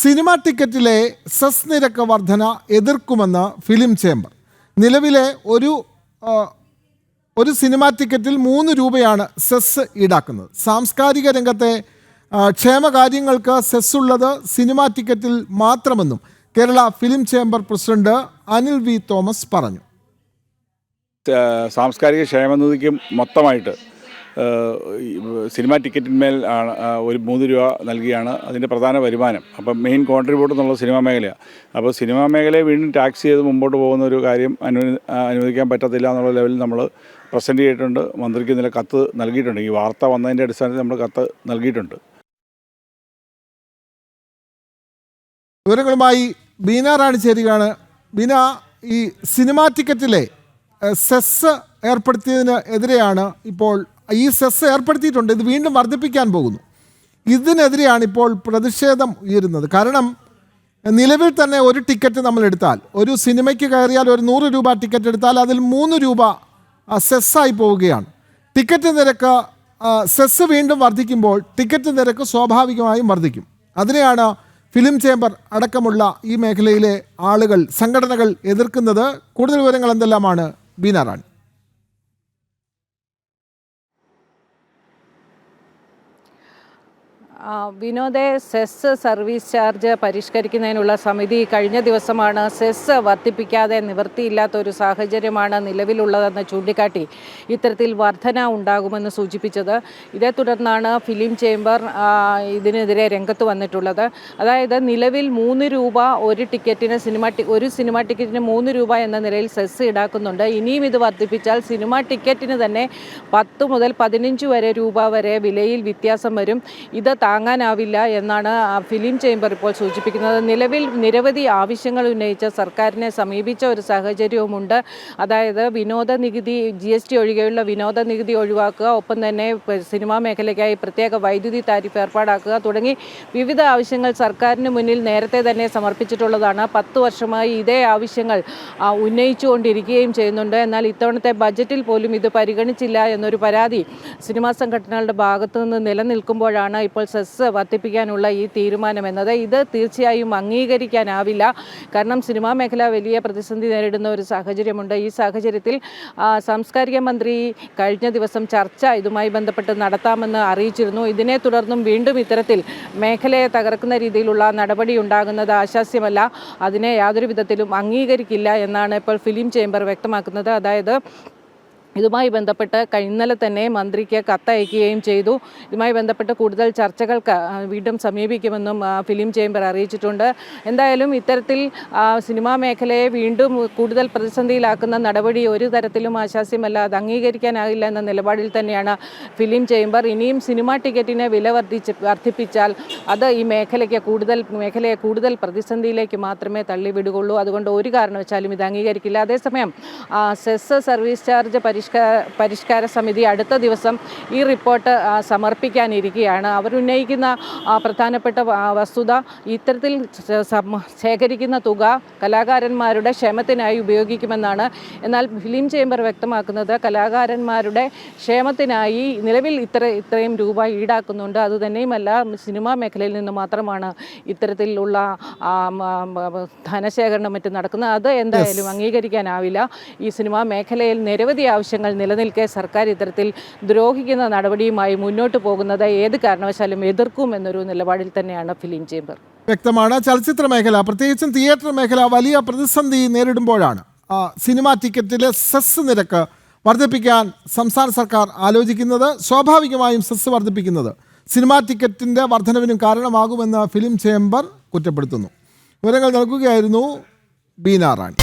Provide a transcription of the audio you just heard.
Cinema ടിക്കറ്റിലെ cess നിരക്ക് വർധന എതിർക്കുമെന്ന് film chamber. നിലവിലെ ഒരു ഒരു സിനിമാ ടിക്കറ്റിൽ മൂന്ന് രൂപയാണ് സെസ് ഈടാക്കുന്നത്. സാംസ്കാരിക രംഗത്തെ ക്ഷേമകാര്യങ്ങൾക്ക് സെസ് ഉള്ളത് സിനിമാ ടിക്കറ്റിൽ മാത്രമെന്നും Kerala film chamber president Anil V Thomas പറഞ്ഞു. സാംസ്കാരിക ക്ഷേമനിധിക്കും മൊത്തമായിട്ട് സിനിമ ടിക്കറ്റിന്മേൽ ആണ് ഒരു മൂന്ന് രൂപ നൽകിയാണ് അതിന്റെ പ്രധാന വരുമാനം. അപ്പം മെയിൻ കോൺട്രിബ്യൂട്ട് എന്നുള്ളത് സിനിമാ മേഖലയാണ് അപ്പോൾ സിനിമാ മേഖലയെ വീണ്ടും ടാക്സ് ചെയ്ത് മുമ്പോട്ട് പോകുന്ന ഒരു കാര്യം അനുവദി അനുവദിക്കാൻ പറ്റത്തില്ല എന്നുള്ള ലെവലിൽ നമ്മൾ പ്രസന്റ് ചെയ്തിട്ടുണ്ട്. മന്ത്രിക്ക് ഇന്നലെ കത്ത് നൽകിയിട്ടുണ്ട്. ഈ വാർത്ത വന്നതിന്റെ അടിസ്ഥാനത്തിൽ നമ്മൾ കത്ത് നൽകിയിട്ടുണ്ട്. വിവരങ്ങളുമായി ബീന റാണി ചേരുകയാണ്. ബീന ഈ സിനിമാ ടിക്കറ്റിലെ സെസ് ഏർപ്പെടുത്തിയതിന് എതിരെയാണ് ഇപ്പോൾ ഈ സെസ് ഏർപ്പെടുത്തിയിട്ടുണ്ട്. ഇത് വീണ്ടും വർദ്ധിപ്പിക്കാൻ പോകുന്നു. ഇതിനെതിരെയാണ് ഇപ്പോൾ പ്രതിഷേധം ഉയരുന്നത്. കാരണം നിലവിൽ തന്നെ ഒരു ടിക്കറ്റ് നമ്മൾ എടുത്താൽ ഒരു സിനിമയ്ക്ക് കയറിയാൽ ഒരു നൂറ് രൂപ ടിക്കറ്റ് എടുത്താൽ അതിൽ മൂന്ന് രൂപ സെസ്സായി പോവുകയാണ്. ടിക്കറ്റ് നിരക്ക് സെസ് വീണ്ടും വർദ്ധിക്കുമ്പോൾ ടിക്കറ്റ് നിരക്ക് സ്വാഭാവികമായും വർദ്ധിക്കും. അതിനെയാണ് ഫിലിം ചേംബർ അടക്കമുള്ള ഈ മേഖലയിലെ ആളുകൾ സംഘടനകൾ എതിർക്കുന്നത്. കൂടുതൽ വിവരങ്ങൾ എന്തെല്ലാമാണ്? ബീന റാണി ആ, വിനോദെ സെസ് സർവീസ് ചാർജ് പരിഷ്കരിക്കുന്നതിനുള്ള സമിതി കഴിഞ്ഞ ദിവസമാണ് സെസ് വർദ്ധിപ്പിക്കാതെ നിവൃത്തിയില്ലാത്ത ഒരു സാഹചര്യമാണ് നിലവിലുള്ളതെന്ന് ചൂണ്ടിക്കാട്ടി ഇത്തരത്തിൽ വർധന ഉണ്ടാകുമെന്ന് സൂചിപ്പിച്ചത്. ഇതേ തുടർന്നാണ് ഫിലിം ചേംബർ ഇതിനെതിരെ രംഗത്ത് വന്നിട്ടുള്ളത്. അതായത് നിലവിൽ മൂന്ന് രൂപ ഒരു ടിക്കറ്റിന് സിനിമ ഒരു സിനിമ ടിക്കറ്റിന് മൂന്ന് രൂപ എന്ന നിലയിൽ സെസ് ഈടാക്കുന്നുണ്ട്. ഇനിയും ഇത് വർദ്ധിപ്പിച്ചാൽ സിനിമ ടിക്കറ്റിന് തന്നെ പത്ത് മുതൽ പതിനഞ്ച് വരെ രൂപ വരെ വിലയിൽ വ്യത്യാസം വരും. ഇത് താങ്ങാനാവില്ല എന്നാണ് ഫിലിം ചേംബർ ഇപ്പോൾ സൂചിപ്പിക്കുന്നത്. നിലവിൽ നിരവധി ആവശ്യങ്ങൾ ഉന്നയിച്ച് സർക്കാരിനെ സമീപിച്ച ഒരു സാഹചര്യവുമുണ്ട്. അതായത് വിനോദ നികുതി ജി എസ് ടി ഒഴികെയുള്ള വിനോദ നികുതി ഒഴിവാക്കുക ഒപ്പം തന്നെ സിനിമാ മേഖലയ്ക്കായി പ്രത്യേക വൈദ്യുതി താരിഫ് ഏർപ്പാടാക്കുക തുടങ്ങി വിവിധ ആവശ്യങ്ങൾ സർക്കാരിന് മുന്നിൽ നേരത്തെ തന്നെ സമർപ്പിച്ചിട്ടുള്ളതാണ്. പത്ത് വർഷമായി ഇതേ ആവശ്യങ്ങൾ ഉന്നയിച്ചുകൊണ്ടിരിക്കുകയും ചെയ്യുന്നുണ്ട്. എന്നാൽ ഇത്തവണത്തെ ബജറ്റിൽ പോലും ഇത് പരിഗണിച്ചില്ല എന്നൊരു പരാതി സിനിമാ സംഘടനകളുടെ ഭാഗത്തു നിന്ന് നിലനിൽക്കുമ്പോഴാണ് ഇപ്പോൾ സെസ് വർദ്ധിപ്പിക്കാനുള്ള ഈ തീരുമാനം എന്നത് ഇത് തീർച്ചയായും അംഗീകരിക്കാനാവില്ല. കാരണം സിനിമാ മേഖല വലിയ പ്രതിസന്ധി നേരിടുന്ന ഒരു സാഹചര്യമുണ്ട്. ഈ സാഹചര്യത്തിൽ സാംസ്കാരിക മന്ത്രി കഴിഞ്ഞ ദിവസം ചർച്ച ഇതുമായി ബന്ധപ്പെട്ട് നടത്താമെന്ന് അറിയിച്ചിരുന്നു. ഇതിനെ തുടർന്നും വീണ്ടും ഇത്തരത്തിൽ മേഖലയെ തകർക്കുന്ന രീതിയിലുള്ള നടപടി ഉണ്ടാകുന്നത് ആശാസ്യമല്ല. അതിനെ യാതൊരു വിധത്തിലും അംഗീകരിക്കില്ല എന്നാണ് ഇപ്പോൾ ഫിലിം ചേംബർ വ്യക്തമാക്കുന്നത്. അതായത് ഇതുമായി ബന്ധപ്പെട്ട് ഇന്നലെ തന്നെ മന്ത്രിക്ക് കത്തയക്കുകയും ചെയ്തു. ഇതുമായി ബന്ധപ്പെട്ട് കൂടുതൽ ചർച്ചകൾക്ക് വീണ്ടും സമീപിക്കുമെന്നും ഫിലിം ചേംബർ അറിയിച്ചിട്ടുണ്ട്. എന്തായാലും ഇത്തരത്തിൽ സിനിമാ മേഖലയെ വീണ്ടും കൂടുതൽ പ്രതിസന്ധിയിലാക്കുന്ന നടപടി ഒരു തരത്തിലും ആശാസ്യമല്ല. അത് അംഗീകരിക്കാനാകില്ല എന്ന നിലപാടിൽ തന്നെയാണ് ഫിലിം ചേംബർ. ഇനിയും സിനിമാ ടിക്കറ്റിന് വില വർദ്ധിച്ച് വർദ്ധിപ്പിച്ചാൽ അത് ഈ മേഖലയ്ക്ക് കൂടുതൽ മേഖലയെ കൂടുതൽ പ്രതിസന്ധിയിലേക്ക് മാത്രമേ തള്ളിവിടുകയുള്ളൂ. അതുകൊണ്ട് ഒരു കാരണവശാലും ഇത് അംഗീകരിക്കില്ല. അതേസമയം സെസ് സർവീസ് ചാർജ് പരിഷ്കാര പരിഷ്കാര സമിതി അടുത്ത ദിവസം ഈ റിപ്പോർട്ട് സമർപ്പിക്കാനിരിക്കുകയാണ്. അവർ ഉന്നയിക്കുന്ന ആ, പ്രധാനപ്പെട്ട വസ്തുത ഇത്തരത്തിൽ ശേഖരിക്കുന്ന തുക കലാകാരന്മാരുടെ ക്ഷേമത്തിനായി ഉപയോഗിക്കുമെന്നാണ്. എന്നാൽ ഫിലിം ചേംബർ വ്യക്തമാക്കുന്നത് കലാകാരന്മാരുടെ ക്ഷേമത്തിനായി നിലവിൽ ഇത്ര ഇത്രയും രൂപ ഈടാക്കുന്നുണ്ട്. അതുതന്നെയുമല്ല സിനിമാ മേഖലയിൽ നിന്ന് മാത്രമാണ് ഇത്തരത്തിലുള്ള ധനശേഖരണം മറ്റും നടക്കുന്നത്. അത് എന്തായാലും അംഗീകരിക്കാനാവില്ല. ഈ സിനിമാ മേഖലയിൽ നിരവധി ആവശ്യങ്ങൾ നിലനിൽക്കെ സർക്കാർ ഇത്തരത്തിൽ ദ്രോഹിക്കുന്ന നടപടിയുമായി മുന്നോട്ട് പോകുന്നത് ഏത് കാരണവശാലും എതിർക്കും എന്നൊരു നിലപാടിൽ തന്നെയാണ് ഫിലിം ചേംബർ. വ്യക്തമാണ്. ചലച്ചിത്ര മേഖല പ്രത്യേകിച്ചും തിയേറ്റർ മേഖല വലിയ പ്രതിസന്ധി നേരിടുമ്പോഴാണ്. സിനിമാ ടിക്കറ്റിലെ സെസ് നിരക്ക് വർദ്ധിപ്പിക്കാൻ സംസ്ഥാന സർക്കാർ ആലോചിക്കുന്നത് സ്വാഭാവികമായും സെസ് വർദ്ധിപ്പിക്കുന്നത്. സിനിമാ ടിക്കറ്റിന്റെ വർധനവിനും കാരണമാകുമെന്ന് ഫിലിം ചേംബർ കുറ്റപ്പെടുത്തുന്നു. വിവരങ്ങൾ നൽകുകയായിരുന്നു ബീന റാണി